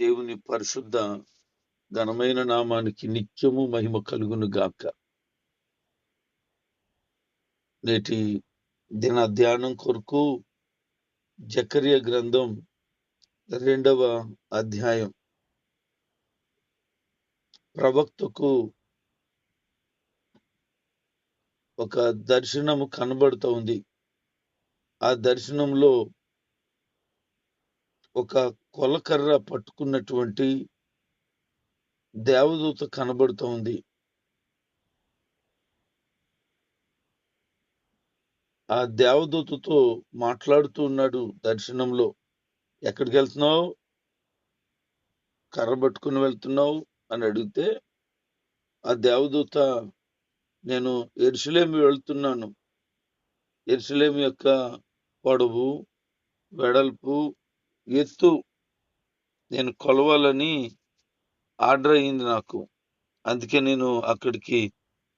దేవుని పరిశుద్ధ ఘనమైన నామానికి నిత్యము మహిమ కలుగును గాక. నేటి దిన ధ్యానం కొరకు జకర్య గ్రంథం రెండవ అధ్యాయం. ప్రవక్తకు ఒక దర్శనము కనబడుతోంది ఆ దర్శనంలో ఒక కొలకర్ర పట్టుకున్నటువంటి దేవదూత కనబడుతోంది ఆ దేవదూతతో మాట్లాడుతూ ఉన్నాడు దర్శనంలో. ఎక్కడికి వెళ్తున్నావు? కర్ర పట్టుకుని వెళ్తున్నావు? అని అడిగితే ఆ దేవదూత నేను ఎరుసలేమి వెళ్తున్నాను. ఎరుసలేమి యొక్క పొడవు వెడల్పు ఎత్తు నేను కొలవాలని ఆర్డర్ అయింది నాకు. అందుకే నేను అక్కడికి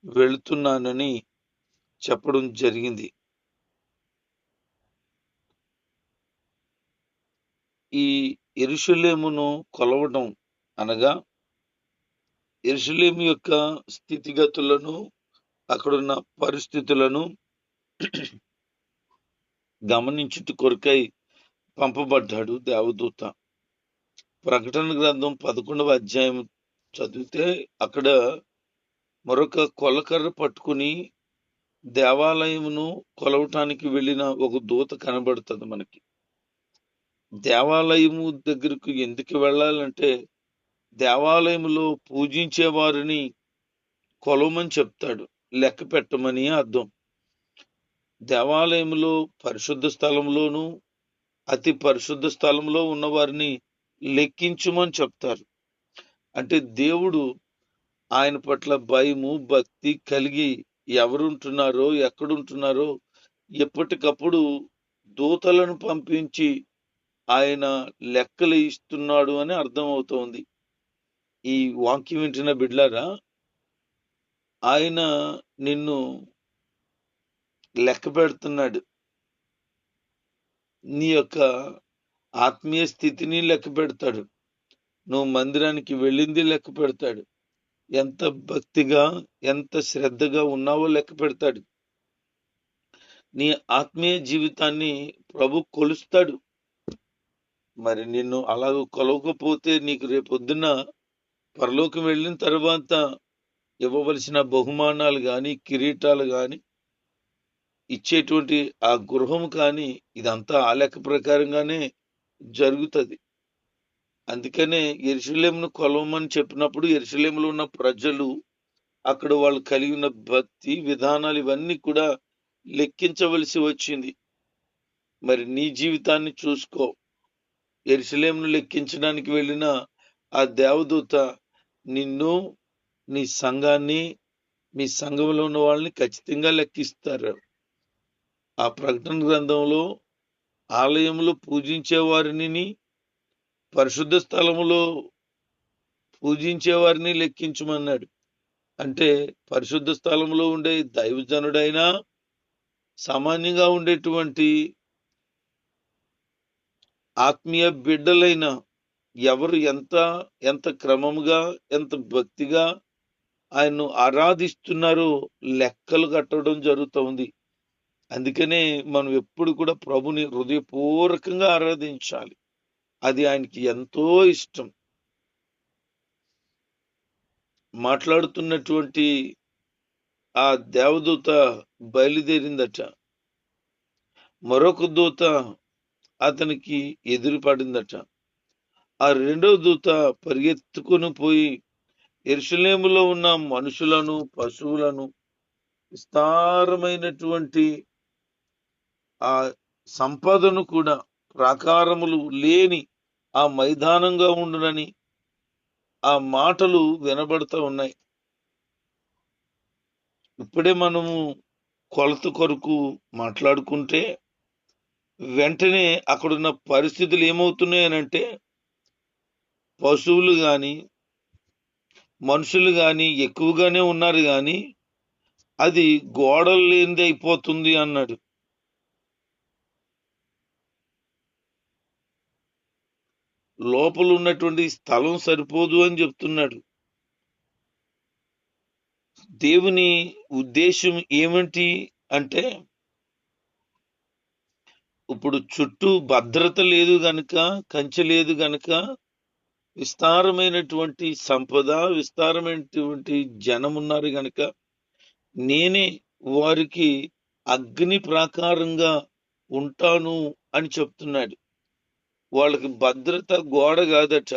వెళుతున్నానని చెప్పడం జరిగింది. ఈ ఎరుషులేమును కొలవడం అనగా ఎరుషులేము యొక్క స్థితిగతులను అక్కడున్న పరిస్థితులను గమనించుట కొరకై పంపబడ్డాడు దేవదూత. ప్రకటన గ్రంథం పదకొండవ అధ్యాయం చదివితే అక్కడ మరొక కొలకర్ర పట్టుకుని దేవాలయమును కొలవటానికి వెళ్ళిన ఒక దూత కనబడుతుంది మనకి. దేవాలయము దగ్గరకు ఎందుకు వెళ్ళాలంటే దేవాలయంలో పూజించే వారిని కొలవమని చెప్తాడు. లెక్క పెట్టమని అర్థం. దేవాలయంలో పరిశుద్ధ స్థలంలోను అతి పరిశుద్ధ స్థలంలో ఉన్నవారిని లెక్కించమని చెప్తారు. అంటే దేవుడు ఆయన పట్ల భయము భక్తి కలిగి ఎవరుంటున్నారో ఎక్కడుంటున్నారో ఎప్పటికప్పుడు దూతలను పంపించి ఆయన లెక్కలు ఇస్తున్నాడు అని అర్థమవుతోంది. ఈ వాక్యం వింటున్న బిడ్లారా ఆయన నిన్ను లెక్క పెడుతున్నాడు. నీ యొక్క ఆత్మీయ స్థితిని లెక్క పెడతాడు. నువ్వు మందిరానికి వెళ్ళింది లెక్క పెడతాడు. ఎంత భక్తిగా ఎంత శ్రద్ధగా ఉన్నావో లెక్క పెడతాడు. నీ ఆత్మీయ జీవితాన్ని ప్రభు కొలుస్తాడు. మరి నిన్ను అలాగ కొలవకపోతే నీకు రేపొద్దున పరలోకం వెళ్ళిన తర్వాత ఇవ్వవలసిన బహుమానాలు కానీ కిరీటాలు కానీ ఇచ్చేటువంటి ఆ గృహం కానీ ఇదంతా ఆ లెక్క ప్రకారంగానే జరుగుతుంది. అందుకనే ఎరుసలేమును కొలవమని చెప్పినప్పుడు ఎరుసలేములో ఉన్న ప్రజలు అక్కడ వాళ్ళు కలిగి ఉన్న భక్తి విధానాలు ఇవన్నీ కూడా లెక్కించవలసి వచ్చింది. మరి నీ జీవితాన్ని చూసుకో. ఎరుసలేమును లెక్కించడానికి వెళ్ళిన ఆ దేవదూత నిన్ను నీ సంఘాన్ని మీ సంఘంలో ఉన్న వాళ్ళని ఖచ్చితంగా లెక్కిస్తారు. ఆ ప్రకటన గ్రంథంలో ఆలయంలో పూజించే వారిని పరిశుద్ధ స్థలములో పూజించే వారిని లెక్కించమన్నాడు. అంటే పరిశుద్ధ స్థలంలో ఉండే దైవజనుడైనా సామాన్యంగా ఉండేటువంటి ఆత్మీయ బిడ్డలైన ఎవరు ఎంత ఎంత క్రమముగా ఎంత భక్తిగా ఆయన్ను ఆరాధిస్తున్నారో లెక్కలు కట్టడం జరుగుతుంది అందుకనే మనం ఎప్పుడు కూడా ప్రభుని హృదయపూర్వకంగా ఆరాధించాలి. అది ఆయనకి ఎంతో ఇష్టం. మాట్లాడుతున్నటువంటి ఆ దేవదూత బయలుదేరిందట. మరొక దూత అతనికి ఎదురుపడిందట. ఆ రెండో దూత పరిగెత్తుకుని పోయి ఎరుసలేములో ఉన్న మనుషులను పశువులను విస్తారమైనటువంటి ఆ సంపదను కూడా ప్రాకారములు లేని ఆ మైదానంగా ఉండునని ఆ మాటలు వినబడుతూ ఉన్నాయి. ఇప్పుడే మనము కొలత కొరకు మాట్లాడుకుంటే వెంటనే అక్కడున్న పరిస్థితులు ఏమవుతున్నాయనంటే పశువులు కానీ మనుషులు కానీ ఎక్కువగానే ఉన్నారు కానీ అది గోడలు లేనిది అయిపోతుంది అన్నాడు. లోపల ఉన్నటువంటి స్థలం సరిపోదు అని చెప్తున్నాడు. దేవుని ఉద్దేశం ఏమిటి అంటే ఇప్పుడు చుట్టూ భద్రత లేదు గనుక కంచె లేదు గనుక విస్తారమైనటువంటి సంపద విస్తారమైనటువంటి జనం ఉన్నారు గనుక నేనే వారికి అగ్ని ప్రాకారంగా ఉంటాను అని చెప్తున్నాడు. వాళ్ళకి భద్రత గోడ కాదట.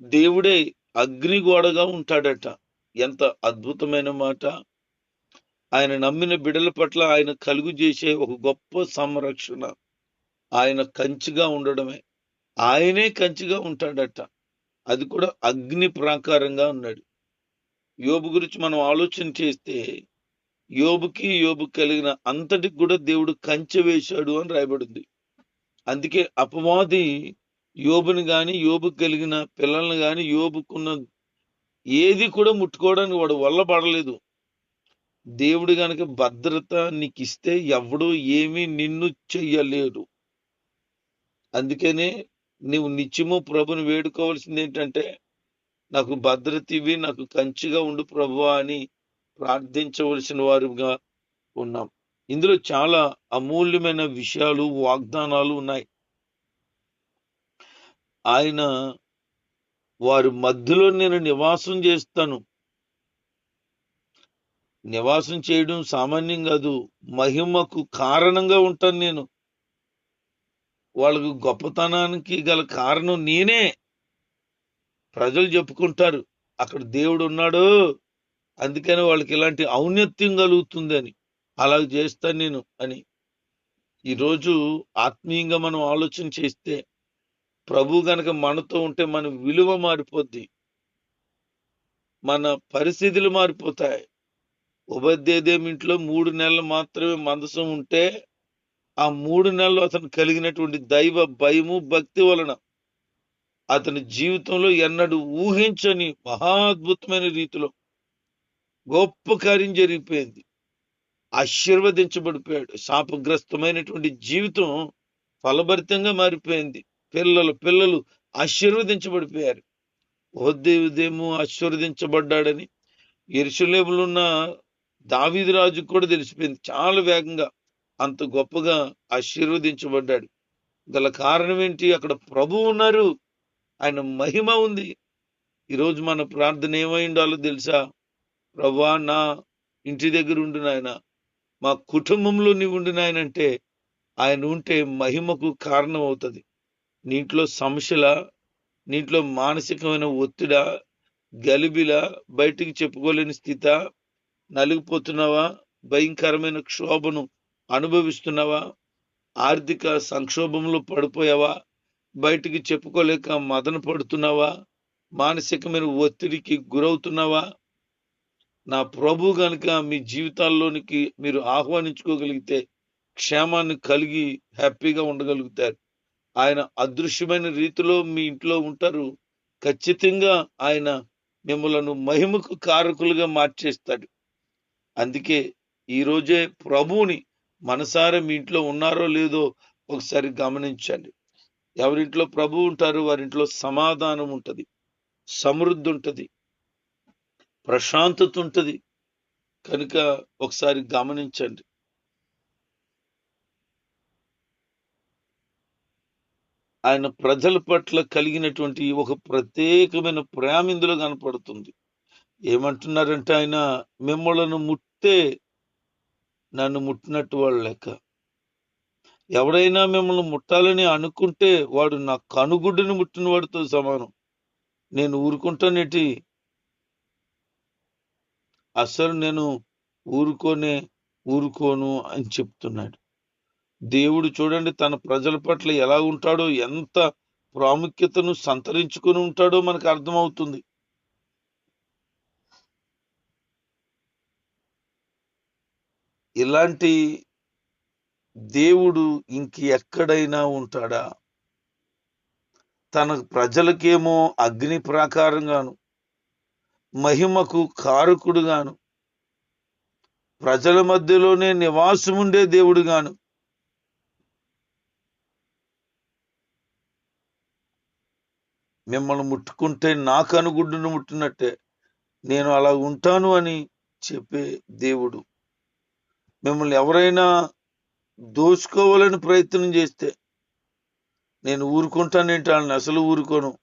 దేవుడే అగ్ని గోడగా ఉంటాడట. ఎంత అద్భుతమైన మాట. ఆయన నమ్మిన బిడల పట్ల ఆయన కలుగు చేసే ఒక గొప్ప సంరక్షణ. ఆయన కంచిగా ఉండడమే. ఆయనే కంచిగా ఉంటాడట. అది కూడా అగ్ని ప్రాకారంగా ఉన్నాడు. యోబు గురించి మనం ఆలోచన చేస్తే యోబుకి యోబు కలిగిన అంతటికి కూడా దేవుడు కంచె వేశాడు అని రాయబడింది. అందుకే అపవాది యోబుని కానీ యోబుకు కలిగిన పిల్లల్ని కానీ యోబుకున్న ఏది కూడా ముట్టుకోవడానికి వాడు వల్ల పడలేదు. దేవుడు గనక భద్రత నీకు ఇస్తే ఎవడు ఏమీ నిన్ను చెయ్యలేడు. అందుకనే నువ్వు నిత్యము ప్రభుని వేడుకోవాల్సింది ఏంటంటే నాకు భద్రత ఇవి నాకు కంచిగా ఉండు ప్రభు అని ప్రార్థించవలసిన వారుగా ఉన్నాం. ఇందులో చాలా అమూల్యమైన విషయాలు వాగ్దానాలు ఉన్నాయి. ఆయన వారి మధ్యలో నేను నివాసం చేస్తాను. నివాసం చేయడం సామాన్యం కాదు మహిమకు కారణంగా ఉంటాను నేను. వాళ్ళకు గొప్పతనానికి గల కారణం నేనే. ప్రజలు చెప్పుకుంటారు అక్కడ దేవుడు ఉన్నాడు అందుకని వాళ్ళకి ఇలాంటి ఔన్నత్యం కలుగుతుందని అలా చేస్తాను నేను అని. ఈరోజు ఆత్మీయంగా మనం ఆలోచన చేస్తే ప్రభు గనక మనతో ఉంటే మన విలువ మారిపోద్ది. మన పరిస్థితులు మారిపోతాయి. ఉపాధ్యాయం ఇంట్లో మూడు నెలలు మాత్రమే మందసం ఉంటే ఆ మూడు నెలలు అతను కలిగినటువంటి దైవ భయము భక్తి వలన అతని జీవితంలో ఎన్నడూ ఊహించని మహా అద్భుతమైన రీతిలో గొప్ప కార్యం జరిగిపోయింది. ఆశీర్వదించబడిపోయాడు. శాపగ్రస్తమైనటువంటి జీవితం ఫలభరితంగా మారిపోయింది. పిల్లలు పిల్లలు ఆశీర్వదించబడిపోయారు. ఓదేవుదేమో ఆశీర్వదించబడ్డాడని ఎరుసలేములో ఉన్న రాజుకు కూడా తెలిసిపోయింది. చాలా వేగంగా అంత గొప్పగా ఆశీర్వదించబడ్డాడు. గల కారణం ఏంటి? అక్కడ ప్రభు ఉన్నారు. ఆయన మహిమ ఉంది. ఈరోజు మన ప్రార్థన ఏమై ఉండాలో తెలుసా? ప్రభా నా ఇంటి దగ్గర ఉండు నాయన. మా కుటుంబంలో నీవు ఉండినాయనంటే ఆయన ఉంటే మహిమకు కారణం అవుతుంది నీంట్లో సమస్యల నీంట్లో మానసికమైన ఒత్తిడా గలిబిల బయటికి చెప్పుకోలేని స్థిత నలిగిపోతున్నావా భయంకరమైన క్షోభను అనుభవిస్తున్నావా ఆర్థిక సంక్షోభంలో పడిపోయావా బయటికి చెప్పుకోలేక మదన పడుతున్నావా మానసికమైన ఒత్తిడికి గురవుతున్నావా నా ప్రభు గనుక మీ జీవితాల్లోనికి మీరు ఆహ్వానించుకోగలిగితే క్షేమాన్ని కలిగి హ్యాపీగా ఉండగలుగుతారు. ఆయన అదృశ్యమైన రీతిలో మీ ఇంట్లో ఉంటారు. ఖచ్చితంగా ఆయన మిమ్మలను మహిమకు కారకులుగా మార్చేస్తాడు. అందుకే ఈరోజే ప్రభువుని మనసారా మీ ఇంట్లో ఉన్నారో లేదో ఒకసారి గమనించండి. ఎవరింట్లో ప్రభు ఉంటారో? వారింట్లో సమాధానం ఉంటుంది. సమృద్ధి ఉంటుంది. ప్రశాంతత ఉంటుంది కనుక ఒకసారి గమనించండి. ఆయన ప్రజల పట్ల కలిగినటువంటి ఒక ప్రత్యేకమైన ప్రేమ ఇందులో కనపడుతుంది. ఏమంటున్నారంటే ఆయన మిమ్మలను ముట్టే నన్ను ముట్టినట్టు వాళ్ళు లెక్క. ఎవడైనా మిమ్మల్ని ముట్టాలని అనుకుంటే వాడు నా కనుగుడ్డుని ముట్టిన వాడితో సమానం. నేను ఊరుకుంటానేటి అసలు నేను ఊరుకోనే ఊరుకోను అని చెప్తున్నాడు. దేవుడు చూడండి తన ప్రజల పట్ల ఎలా ఉంటాడో ఎంత ప్రాముఖ్యతను సంతరించుకొని ఉంటాడో మనకు అర్థమవుతుంది. ఇలాంటి దేవుడు ఇంక ఎక్కడైనా ఉంటాడా? తన ప్రజలకేమో అగ్ని ప్రాకారంగాను మహిమకు కారకుడుగాను. ప్రజల మధ్యలోనే నివాసం ఉండే దేవుడుగాను. మిమ్మల్ని ముట్టుకుంటే నాకు అనుగుడ్డును ముట్టినట్టే. నేను అలా ఉంటాను అని చెప్పే దేవుడు. మిమ్మల్ని ఎవరైనా దోచుకోవాలని ప్రయత్నం చేస్తే నేను ఊరుకుంటానేంటి వాళ్ళని అసలు ఊరుకోను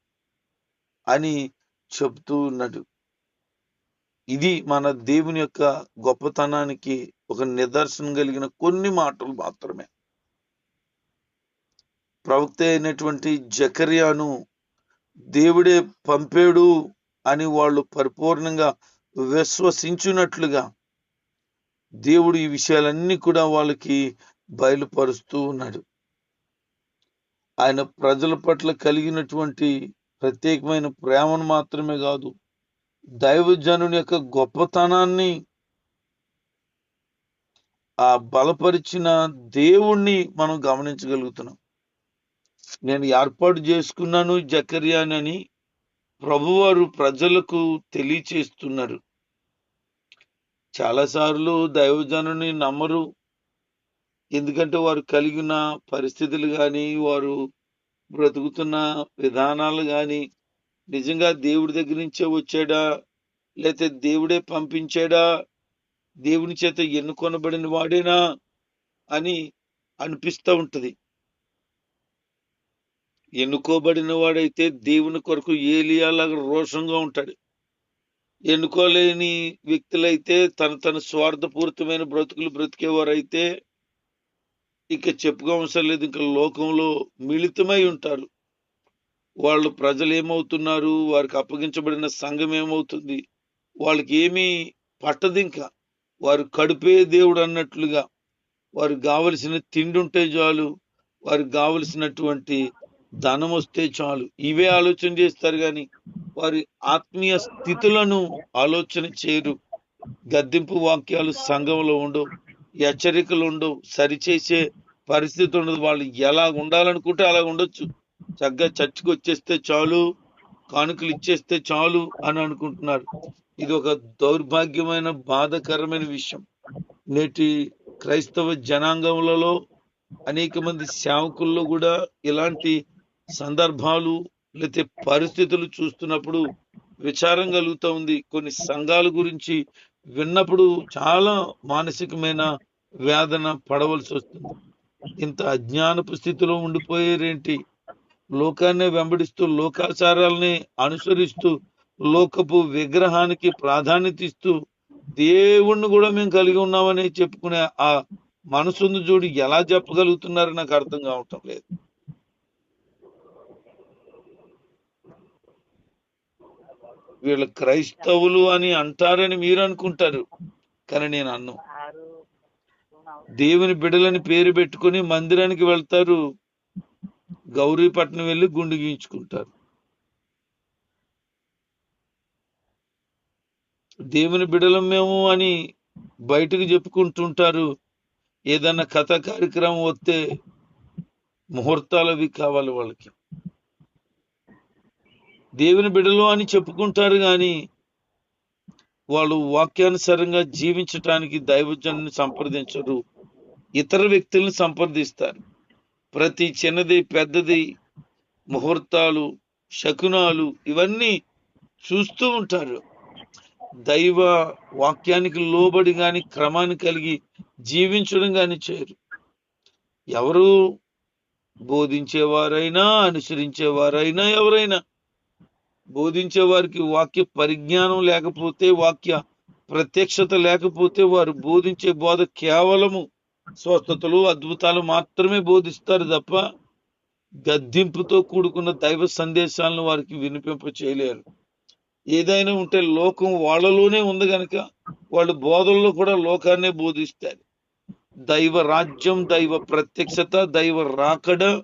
అని చెప్తూ ఉన్నాడు. ఇది మన దేవుని యొక్క గొప్పతనానికి ఒక నిదర్శనం కలిగిన కొన్ని మాటలు మాత్రమే. ప్రవక్త అయినటువంటి జకర్యాను దేవుడే పంపాడు అని వాళ్ళు పరిపూర్ణంగా విశ్వసించినట్లుగా దేవుడు ఈ విషయాలన్నీ కూడా వాళ్ళకి బయలుపరుస్తూ ఉన్నాడు. ఆయన ప్రజల పట్ల కలిగినటువంటి ప్రత్యేకమైన ప్రేమను మాత్రమే కాదు దైవజనుని యొక్క గొప్పతనాన్ని ఆ బలపరిచిన దేవుణ్ణి మనం గమనించగలుగుతున్నాం. నేను ఏర్పాటు చేసుకున్నాను జకర్యానని ప్రభువారు ప్రజలకు తెలియచేస్తున్నారు. చాలాసార్లు దైవజనుని నమ్మరు. ఎందుకంటే వారు కలిగిన పరిస్థితులు కానీ వారు బ్రతుకుతున్న విధానాలు కానీ నిజంగా దేవుడి దగ్గర నుంచే వచ్చాడా? లేకపోతే దేవుడే పంపించాడా? దేవుని చేత ఎన్నుకొనబడిన వాడేనా? అని అనిపిస్తూ ఉంటుంది. ఎన్నుకోబడిన వాడైతే దేవుని కొరకు ఏలియాలాగా రోషంగా ఉంటాడు. ఎన్నుకోలేని వ్యక్తులైతే తన తన స్వార్థపూరితమైన బ్రతుకులు బ్రతికేవారైతే ఇక చెప్పుకోవసరం లేదు. ఇంకా లోకంలో మిళితమై ఉంటారు. వాళ్ళు ప్రజలు ఏమవుతున్నారు వారికి అప్పగించబడిన సంఘం ఏమవుతుంది వాళ్ళకి ఏమీ పట్టదు ఇంకా. వారు కడుపే దేవుడు అన్నట్లుగా. వారు కావలసిన తిండి ఉంటే చాలు. వారికి కావలసినటువంటి ధనం వస్తే చాలు. ఇవే ఆలోచన చేస్తారు కానీ వారి ఆత్మీయ స్థితులను ఆలోచన చేయరు. గద్దింపు వాక్యాలు సంఘంలో ఉండవు. హెచ్చరికలు ఉండవు. సరిచేసే పరిస్థితి ఉండదు. వాళ్ళు ఎలా ఉండాలనుకుంటే అలా ఉండొచ్చు. చక్కగా చర్చికి వచ్చేస్తే చాలు కానుకలు ఇచ్చేస్తే చాలు అని అనుకుంటున్నారు. ఇది ఒక దౌర్భాగ్యమైన బాధకరమైన విషయం. నేటి క్రైస్తవ జనాంగములలో అనేక మంది సేవకుల్లో కూడా ఇలాంటి సందర్భాలు లేకపోతే పరిస్థితులు చూస్తున్నప్పుడు విచారం కలుగుతూ ఉంది. కొన్ని సంఘాల గురించి విన్నప్పుడు చాలా మానసికమైన వేదన పడవలసి వస్తుంది. ఇంత అజ్ఞానపు స్థితిలో ఉండిపోయేరేంటి? లోకాన్ని వెంబడిస్తూ లోకాచారాలని అనుసరిస్తూ లోకపు విగ్రహానికి ప్రాధాన్యత ఇస్తూ దేవుణ్ణి కూడా మేము కలిగి ఉన్నామని చెప్పుకునే ఆ మనసును చూడి ఎలా చెప్పగలుగుతున్నారో నాకు అర్థం కావటం లేదు. వీళ్ళు క్రైస్తవులు అని అంటారని మీరు అనుకుంటారు కానీ నేను అన్ను. దేవుని బిడలని పేరు పెట్టుకొని మందిరానికి వెళ్తారు గౌరీపట్నం వెళ్ళి గుండు గీయించుకుంటారు. దేవుని బిడలం మేము అని బయటకు చెప్పుకుంటుంటారు. ఏదన్నా కథ కార్యక్రమం వస్తే ముహూర్తాలు అవి కావాలి వాళ్ళకి. దేవుని బిడలు అని చెప్పుకుంటారు కానీ వాళ్ళు వాక్యానుసారంగా జీవించటానికి దైవజనాన్ని సంప్రదించరు. ఇతర వ్యక్తులను సంప్రదిస్తారు. ప్రతి చిన్నది పెద్దది ముహూర్తాలు శకునాలు ఇవన్నీ చూస్తూ ఉంటారు. దైవ వాక్యానికి లోబడి కానీ క్రమాన్ని కలిగి జీవించడం కానీ చేయరు. ఎవరు బోధించేవారైనా అనుసరించేవారైనా ఎవరైనా బోధించే వారికి వాక్య పరిజ్ఞానం లేకపోతే వాక్య ప్రత్యక్షత లేకపోతే వారు బోధించే బోధ కేవలము స్వస్థతలు అద్భుతాలు మాత్రమే బోధిస్తారు తప్ప గద్దింపుతో కూడుకున్న దైవ సందేశాలను వారికి వినిపింప చేయలేరు. ఏదైనా ఉంటే లోకం వాళ్ళలోనే ఉంది కనుక వాళ్ళు బోధల్లో కూడా లోకాన్నే బోధిస్తారు. దైవ రాజ్యం దైవ ప్రత్యక్షత దైవ రాకడ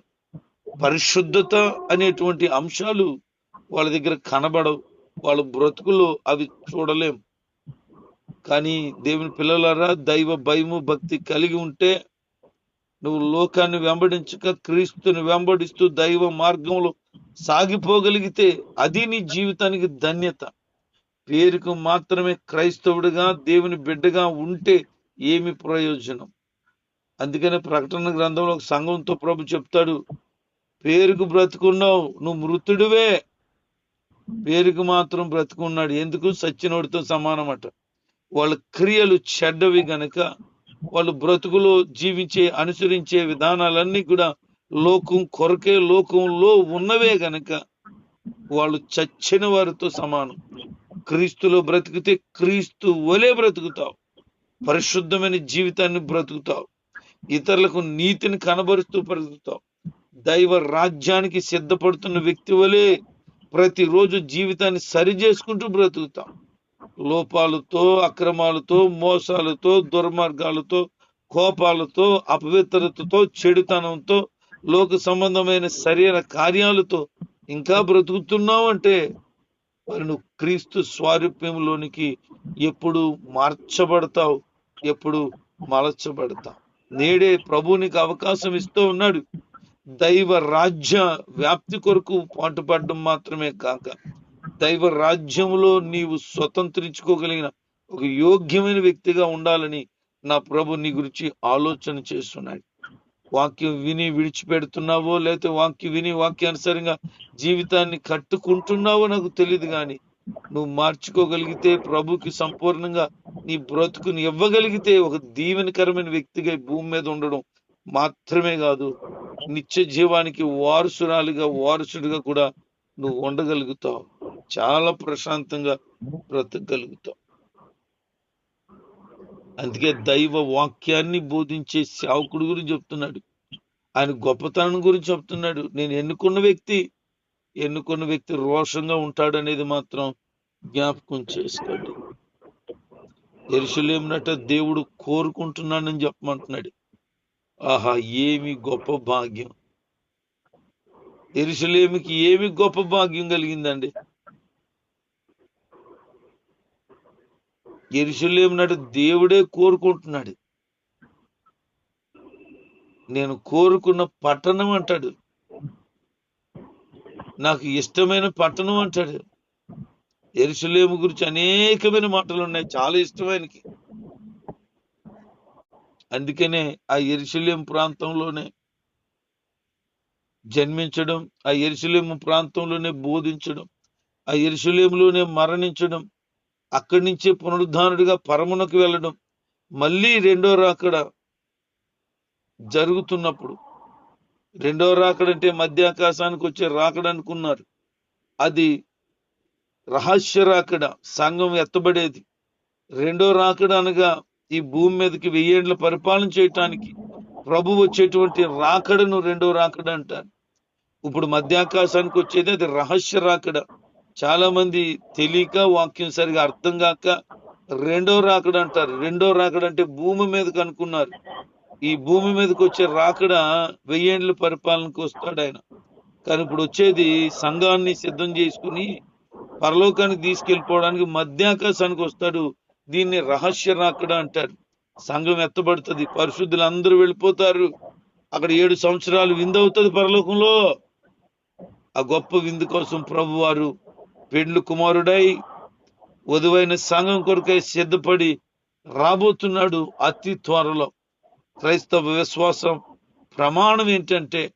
పరిశుద్ధత అనేటువంటి అంశాలు వాళ్ళ దగ్గర కనబడవు. వాళ్ళ బ్రతుకులో అవి చూడలేం. కానీ దేవుని పిల్లలారా దైవ భయము భక్తి కలిగి ఉంటే నువ్వు లోకాన్ని వెంబడించక క్రీస్తుని వెంబడిస్తూ దైవ మార్గంలో సాగిపోగలిగితే అది నీ జీవితానికి ధన్యత. పేరుకు మాత్రమే క్రైస్తవుడిగా దేవుని బిడ్డగా ఉంటే ఏమి ప్రయోజనం? అందుకనే ప్రకటన గ్రంథంలో ఒక సంఘంతో ప్రభు చెప్తాడు పేరుకు బ్రతుకున్నావు నువ్వు మృతుడివే. పేరుకు మాత్రం బ్రతుకున్నాడు. ఎందుకు? సచ్చినోడితో సమానమట. వాళ్ళ క్రియలు చెడ్డవి గనక వాళ్ళు బ్రతుకులో జీవించే అనుసరించే విధానాలన్నీ కూడా లోకం కొరకే లోకంలో ఉన్నవే గనక వాళ్ళు చచ్చిన వారితో సమానం. క్రీస్తులో బ్రతికితే క్రీస్తు వలే బ్రతుకుతావు. పరిశుద్ధమైన జీవితాన్ని బ్రతుకుతావు. ఇతరులకు నీతిని కనబరుస్తూ బ్రతుకుతావు. దైవ రాజ్యానికి సిద్ధపడుతున్న వ్యక్తి వలే ప్రతిరోజు జీవితాన్ని సరి చేసుకుంటూ బ్రతుకుతాం లోపాలతో అక్రమాలతో మోసాలతో దుర్మార్గాలతో కోపాలతో అపవిత్రతతో చెడుతనంతో లోక సంబంధమైన శరీర కార్యాలతో ఇంకా బ్రతుకుతున్నావు అంటే మరి నువ్వు క్రీస్తు స్వారూప్యంలోనికి ఎప్పుడు మార్చబడతావు? ఎప్పుడు మలచబడతావు? నేడే ప్రభు నీకు అవకాశం ఇస్తూ ఉన్నాడు. దైవ రాజ్య వ్యాప్తి కొరకు పాటుపడడం మాత్రమే కాక దైవ రాజ్యములో నీవు స్వతంత్రించుకోగలిగిన ఒక యోగ్యమైన వ్యక్తిగా ఉండాలని నా ప్రభు నీ గురించి ఆలోచన చేస్తున్నాడు. వాక్యం విని విడిచిపెడుతున్నావో లేకపోతే వాక్యం విని వాక్యానుసారంగా జీవితాన్ని కట్టుకుంటున్నావో నాకు తెలియదు కానీ నువ్వు మార్చుకోగలిగితే ప్రభుకి సంపూర్ణంగా నీ బ్రతుకుని ఇవ్వగలిగితే ఒక దీవెనకరమైన వ్యక్తిగా భూమి మీద ఉండడం మాత్రమే కాదు నిత్య జీవానికి వారసురాలిగా వారసుడిగా కూడా నువ్వు ఉండగలుగుతావు. చాలా ప్రశాంతంగా బ్రతకగలుగుతాం. అందుకే దైవ వాక్యాన్ని బోధించే సేవకుడు గురించి చెప్తున్నాడు. ఆయన గొప్పతనం గురించి చెప్తున్నాడు. నేను ఎన్నుకున్న వ్యక్తి ఎన్నుకున్న వ్యక్తి రోషంగా ఉంటాడనేది మాత్రం జ్ఞాపకం చేసుకోండి. ఎరుసలేమునట దేవుడు కోరుకుంటున్నానని చెప్పమంటున్నాడు. ఆహా ఏమి గొప్ప భాగ్యం. ఎరుసలేమికి ఏమి గొప్ప భాగ్యం కలిగిందండి? ఎరుసలేమునట దేవుడే కోరుకుంటున్నాడు. నేను కోరుకున్న పట్టణం అంటాడు. నాకు ఇష్టమైన పట్టణం అంటాడు. ఎరుసలేము గురించి అనేకమైన మాటలు ఉన్నాయి. చాలా ఇష్టమైనకి అందుకనే ఆ ఎరుసలేం ప్రాంతంలోనే జన్మించడం ఆ ఎరుసలేము ప్రాంతంలోనే బోధించడం ఆ ఎరుసలేములోనే మరణించడం అక్కడి నుంచే పునరుద్ధానుడిగా పరమునకు వెళ్ళడం మళ్ళీ రెండో రాకడ జరుగుతున్నప్పుడు రెండో రాకడ అంటే మధ్యాకాశానికి వచ్చే రాకడ అనుకున్నారు. అది రహస్య రాకడ సంఘం ఎత్తబడేది. రెండో రాకడ అనగా ఈ భూమి మీదకి వెయ్యేండ్ల పరిపాలన చేయటానికి ప్రభు వచ్చేటువంటి రాకడను రెండో రాకడ అంటారు. ఇప్పుడు మధ్యాకాశానికి వచ్చేది అది రహస్య రాకడ. చాలా మంది తెలియక వాక్యం సరిగా అర్థం కాక రెండో రాకడ అంటారు. రెండో రాకడ అంటే భూమి మీదకి అనుకున్నారు. ఈ భూమి మీదకి వచ్చే రాకడ వెయ్యేండ్ల పరిపాలనకు వస్తాడు ఆయన. కానీ ఇప్పుడు వచ్చేది సంఘాన్ని సిద్ధం చేసుకుని పరలోకానికి తీసుకెళ్ళిపోవడానికి మధ్యాకాశానికి వస్తాడు. దీన్ని రహస్య రాకడ అంటారు. సంఘం ఎత్తబడుతుంది. పరిశుద్ధులు అందరూ వెళ్ళిపోతారు. అక్కడ ఏడు సంవత్సరాలు విందవుతుంది పరలోకంలో. ఆ గొప్ప విందు కోసం ప్రభు వారు పెండ్లు కుమారుడై వధువైన సంఘం కొరకై సిద్ధపడి రాబోతున్నాడు అతి త్వరలో. క్రైస్తవ విశ్వాసం ప్రమాణం ఏంటంటే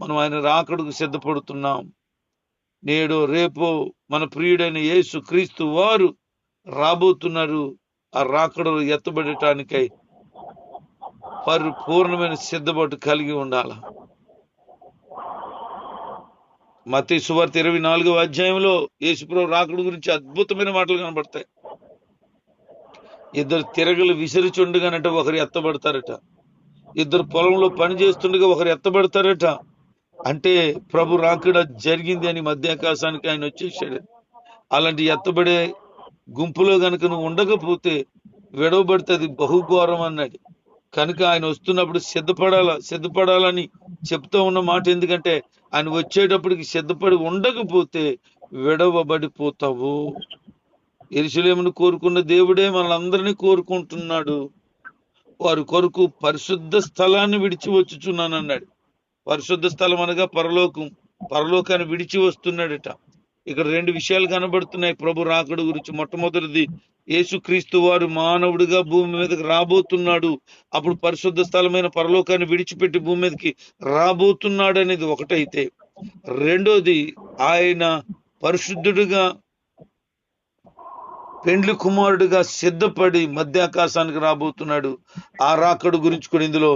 మనం ఆయన రాకడకు సిద్ధపడుతున్నాం. నేడు రేపు మన ప్రియుడైన యేసు క్రీస్తు వారు రాబోతున్నారు. ఆ రాకడలు ఎత్తబడటానికై పరిపూర్ణమైన సిద్ధపాటు కలిగి ఉండాలి? మతి సువార్త ఇరవై నాలుగవ అధ్యాయంలో యేసుప్రభు రాకుడు గురించి అద్భుతమైన మాటలు కనబడతాయి. ఇద్దరు తిరగలు విసిరిచుండగానట ఒకరు ఎత్తబడతారట. ఇద్దరు పొలంలో పని చేస్తుండగా ఒకరు ఎత్తబడతారట. అంటే ప్రభు రాకడ జరిగింది అని మధ్యాకాశానికి ఆయన వచ్చేసాడు. అలాంటి ఎత్తబడే గుంపులో గనుక నువ్వు ఉండకపోతే విడవబడితే బహుఘోరం అన్నాడు. కనుక ఆయన వస్తున్నప్పుడు సిద్ధపడాల సిద్ధపడాలని చెప్తూ ఉన్న మాట ఎందుకంటే ఆయన వచ్చేటప్పటికి సిద్ధపడి ఉండకపోతే విడవబడిపోతావు. ఎరుసలేమును కోరుకున్న దేవుడే మనందరినీ కోరుకుంటున్నాడు. వారి కొరకు పరిశుద్ధ స్థలాన్ని విడిచి వచ్చుచున్నాను అన్నాడు పరిశుద్ధ స్థలం అనగా పరలోకం. పరలోకాన్ని విడిచి వస్తున్నాడట. ఇక్కడ రెండు విషయాలు కనబడుతున్నాయి. ప్రభు రాకడు గురించి మొట్టమొదటిది యేసుక్రీస్తు వారు మానవుడిగా భూమి మీదకి రాబోతున్నాడు. అప్పుడు పరిశుద్ధ స్థలమైన పరలోకాన్ని విడిచిపెట్టి భూమి మీదకి రాబోతున్నాడు అనేది ఒకటైతే. రెండోది ఆయన పరిశుద్ధుడిగా పెండ్లి కుమారుడిగా సిద్ధపడి మధ్యాకాశానికి రాబోతున్నాడు. ఆ రాకడు గురించి కూడా ఇందులో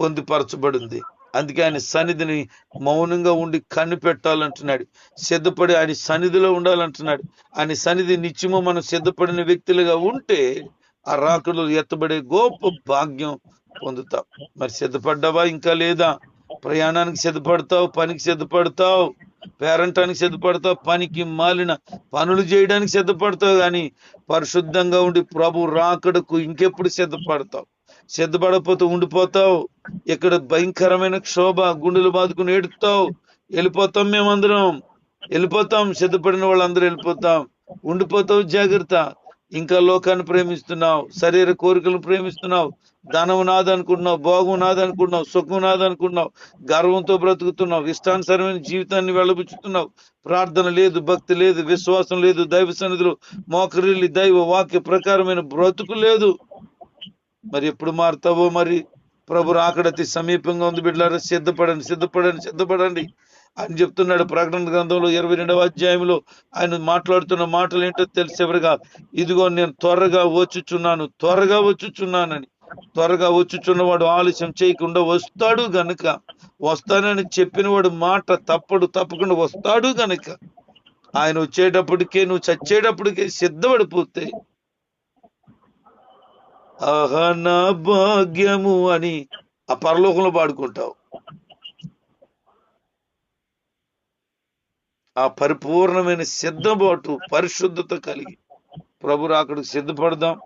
పొందుపరచబడింది. అందుకే ఆయన సన్నిధిని మౌనంగా ఉండి కన్ను పెట్టాలంటున్నాడు. సిద్ధపడి ఆయన సన్నిధిలో ఉండాలంటున్నాడు. ఆయన సన్నిధి నిత్యము మనం సిద్ధపడిన వ్యక్తులుగా ఉంటే ఆ రాకుడు ఎత్తబడే గొప్ప భాగ్యం పొందుతాం. మరి సిద్ధపడ్డావా ఇంకా లేదా? ప్రయాణానికి సిద్ధపడతావు పనికి సిద్ధపడతావు పేరంటానికి సిద్ధపడతావు పనికి మాలిన పనులు చేయడానికి సిద్ధపడతావు కానీ పరిశుద్ధంగా ఉండి ప్రభు రాకడకు ఇంకెప్పుడు సిద్ధపడతావు? సిద్ధపడకపోతే ఉండిపోతావు. ఇక్కడ భయంకరమైన క్షోభ గుండెలు బాదుకుని ఏడుతావు వెళ్ళిపోతాం మేమందరం. వెళ్ళిపోతాం. సిద్ధపడిన వాళ్ళందరూ వెళ్ళిపోతాం. ఉండిపోతావు. జాగ్రత్త. ఇంకా లోకాన్ని ప్రేమిస్తున్నావు. శరీర కోరికలను ప్రేమిస్తున్నావు. ధనం నాదనుకుంటున్నావు. భోగం నాదనుకుంటున్నావు. సుఖం నాదనుకుంటున్నావు. గర్వంతో బ్రతుకుతున్నావు. ఇష్టానుసరమైన జీవితాన్ని వెళ్ళబుచ్చుతున్నావు. ప్రార్థన లేదు. భక్తి లేదు. విశ్వాసం లేదు. దైవ సన్నిధులు మోకరిల్లి దైవ వాక్య ప్రకారమైన బ్రతుకు లేదు. మరి ఎప్పుడు మారుతావో మరి ప్రభు రాకడ అతి సమీపంగా ఉంది బిడ్డలారా సిద్ధపడండి సిద్ధపడండి సిద్ధపడండి అని చెప్తున్నాడు ప్రకటన గ్రంథంలో ఇరవై రెండవ అధ్యాయంలో. ఆయన మాట్లాడుతున్న మాటలు ఏంటో తెలిసేవరుగా ఇదిగో నేను త్వరగా వచ్చుచున్నాను త్వరగా వచ్చుచున్నానని. త్వరగా వచ్చుచున్నవాడు ఆలస్యం చేయకుండా వస్తాడు గనుక వస్తానని చెప్పినవాడు మాట తప్పడు తప్పకుండా వస్తాడు గనుక. ఆయన వచ్చేటప్పటికే నువ్వు చచ్చేటప్పటికే సిద్ధపడిపోతే ఆహా నా భాగ్యము అని ఆ పరలోకంలో పాడుకుంటావు. ఆ పరిపూర్ణమైన సిద్ధబాటు పరిశుద్ధత కలిగి. ప్రభురా అక్కడికి సిద్ధపడదాం.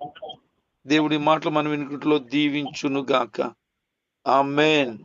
దేవుడి మాటలు మనం వెనుకట్లో దీవించును ఆ ఆమెన్.